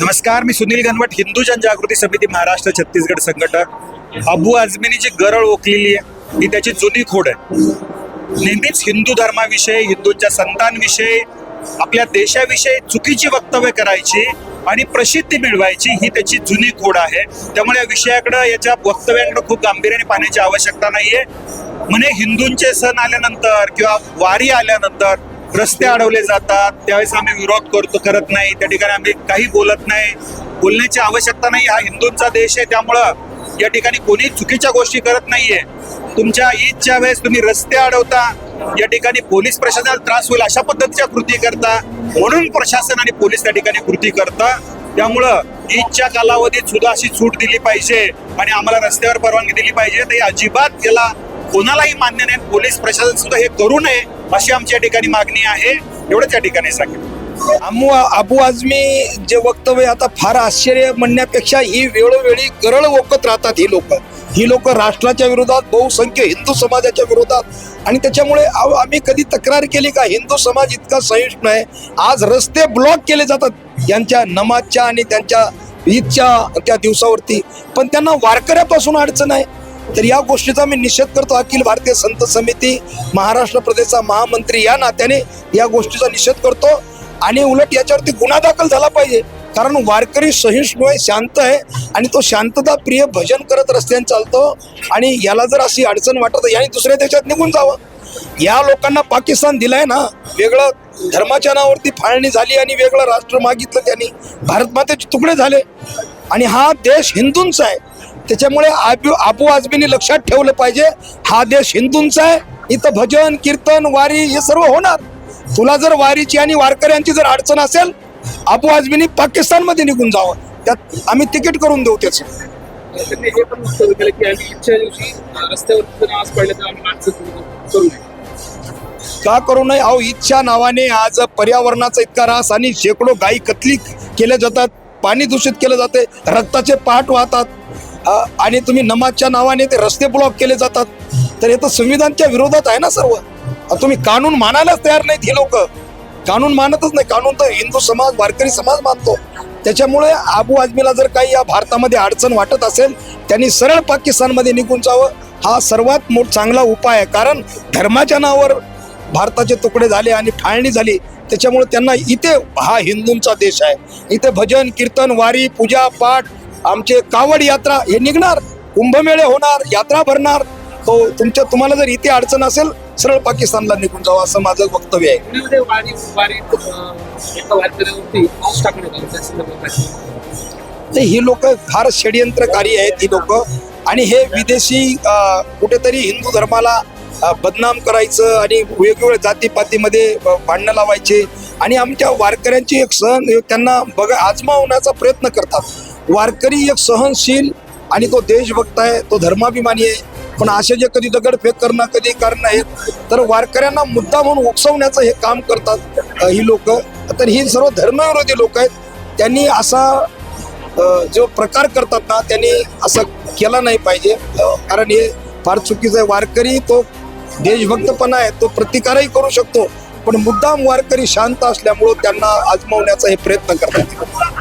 नमस्कार मी सुनील गणवट हिंदू जनजागृती समिती महाराष्ट्र छत्तीसगड संघटक. अबू आझमीनी जी गरळ ओकलेली आहे ही त्याची जुनी खोड आहे. नेहमीच हिंदू धर्माविषयी हिंदूंच्या संतांविषयी आपल्या देशाविषयी चुकीची वक्तव्य करायची आणि प्रसिद्धी मिळवायची ही त्याची जुनी खोड आहे. त्यामुळे या विषयाकडे याच्या वक्तव्याकडं खूप गांभीर्याने पाहण्याची आवश्यकता नाहीये. म्हणे हिंदूंचे सण आल्यानंतर किंवा वारी आल्यानंतर रस्ते अडवले जातात त्यावेळेस आम्ही विरोध करतो करत नाही. त्या ठिकाणी आम्ही काही बोलत नाही. बोलण्याची आवश्यकता नाही. हा हिंदूंचा देश आहे त्यामुळं या ठिकाणी कोणी चुकीच्या गोष्टी करत नाहीये. तुमच्या ईदच्या वेळेस तुम्ही रस्ते अडवता या ठिकाणी पोलीस प्रशासनाला त्रास होईल अशा पद्धतीच्या कृती करता. म्हणून प्रशासन आणि पोलीस त्या ठिकाणी कृती करता. त्यामुळं ईदच्या कालावधीत सुद्धा अशी सूट दिली पाहिजे आणि आम्हाला रस्त्यावर परवानगी दिली पाहिजे. तर अजिबात याला कोणालाही मान्य नाही. पोलीस प्रशासन सुद्धा हे करू नये. अशी आमची या ठिकाणी मागणी आहे. एवढंच या ठिकाणी सांगितलं अमू अबू आझमी जे वक्तव्य आता फार आश्चर्य म्हणण्यापेक्षा ही वेळोवेळी गरळ ओकत राहतात ही लोक. ही लोक राष्ट्राच्या विरोधात बहुसंख्य हिंदू समाजाच्या विरोधात. आणि त्याच्यामुळे आम्ही कधी तक्रार केली का हिंदू समाज इतका सहिष्णू आहे. आज रस्ते ब्लॉक केले जातात यांच्या नमाजच्या आणि त्यांच्या ईदच्या त्या दिवसावरती. पण त्यांना वारकऱ्यापासून अडचण आहे. तर या गोष्टीचा मी निषेध करतो अखिल भारतीय संत समिती महाराष्ट्र प्रदेशचा महामंत्री या नात्याने या गोष्टीचा निषेध करतो. आणि उलट याच्यावरती गुन्हा दाखल झाला पाहिजे. कारण वारकरी सहिष्णू आहे शांत आहे आणि तो शांतता प्रिय भजन करत रस्त्याने चालतो आणि याला जर अशी अडचण वाटत याने दुसऱ्या देशात निघून जावं. या लोकांना पाकिस्तान दिलाय ना वेगळं धर्माच्या नावावरती फाळणी झाली आणि वेगळं राष्ट्र मागितलं त्यांनी. भारत मातेचे तुकडे झाले. आणि हा देश हिंदूंचा आहे. त्याच्यामुळे आबू आबू आजमीने लक्षात ठेवलं पाहिजे. हा देश हिंदूंचा आहे. इथं भजन कीर्तन वारी हे सर्व होणार. तुला जर वारीची आणि वारकऱ्यांची जर अडचण असेल आबू आजमीने पाकिस्तानमध्ये निघून जावं. त्यात आम्ही तिकीट करून देऊ त्याचं. हे पण की इच्छा दिवशी करू नये. का करू नये? अहो ईदच्या नावाने आज पर्यावरणाचा इतका रास आणि शेकडो गायी कतली केल्या जातात. पाणी दूषित केलं जाते. रक्ताचे पाठ वाहतात. आणि तुम्ही नमाजच्या नावाने ते रस्ते ब्लॉक केले जातात. तर हे तर संविधानच्या विरोधात आहे ना सर्व? तुम्ही कानून मानायलाच तयार नाहीत हे लोक. कानून मानतच नाही. कानून तर हिंदू समाज वारकरी समाज मानतो. त्याच्यामुळे आबू आजमीला जर काही या भारतामध्ये अडचण वाटत असेल त्यांनी सरळ पाकिस्तानमध्ये निघून जावं. हा सर्वात मोठ चांगला उपाय आहे. कारण धर्माच्या नावावर भारताचे तुकडे झाले आणि फाळणी झाली. त्याच्यामुळे त्यांना इथे हा हिंदूंचा देश आहे. इथे भजन कीर्तन वारी पूजा पाठ आमचे कावड यात्रा हे निघणार कुंभमेळे होणार यात्रा भरणार. तो तुमच्या तुम्हाला जर इथे अडचण असेल सरळ पाकिस्तानला निघून जावं असं माझं वक्तव्य आहे. ही लोक फार षडयंत्रकारी आहेत ही लोक. आणि हे विदेशी कुठेतरी हिंदू धर्माला बदनाम करायचं आणि वेगवेगळ्या जातीपातीमध्ये भांडणं लावायचे. आणि आमच्या वारकऱ्यांची एक सहन त्यांना बघा आजमावण्याचा प्रयत्न करतात. वारकरी एक सहनशील आणि तो देशभक्त आहे तो धर्माभिमानी आहे. पण असे जे कधी दगडफेक करणं कधी करणं आहेत तर वारकऱ्यांना मुद्दा म्हणून उकसवण्याचं हे काम करतात ही लोक. तर ही सर्व धर्मविरोधी लोक आहेत. त्यांनी असा जो प्रकार करतात ना त्यांनी असं केला नाही पाहिजे. कारण हे फार चुकीचं आहे. वारकरी तो देशभक्तपणा आहे तो प्रतिकारही करू शकतो. पण मुद्दाम वारकरी शांत असल्यामुळं त्यांना आजमावण्याचा हे प्रयत्न करतात.